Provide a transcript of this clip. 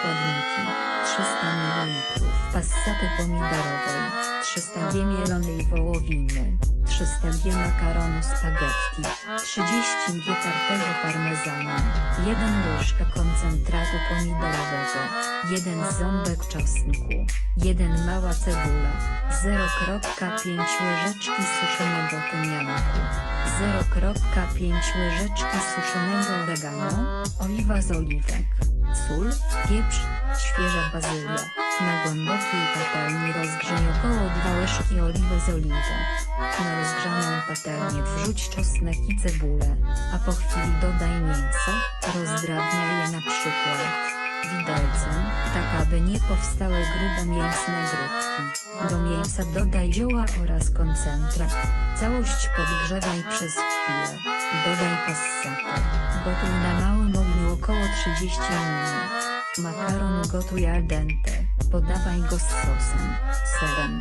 Składniki 300 ml passaty pomidorowej 300 g mielonej wołowiny 300 g makaronu spaghetti 30 g tartego parmezanu 1 łyżka koncentratu pomidorowego 1 ząbek czosnku 1 mała cebula 0,5 łyżeczki suszonego tymianku 0,5 łyżeczki suszonego oregano, oliwa z oliwek, sól, pieprz, świeża bazylia. Na głębokiej patelni rozgrzyj około 2 łyżki oliwy z oliwek. Na rozgrzaną patelnię wrzuć czosnek i cebulę, a po chwili dodaj mięso, rozdrabniaj je na przykład widelcem, tak aby nie powstały grube mięsne grudki. Do mięsa dodaj zioła oraz koncentrat. Całość podgrzewaj przez chwilę. Dodaj passatę. Gotuj na małym ogniu 30 minut. Makaron gotuj al dente. Podawaj go z sosem, serem.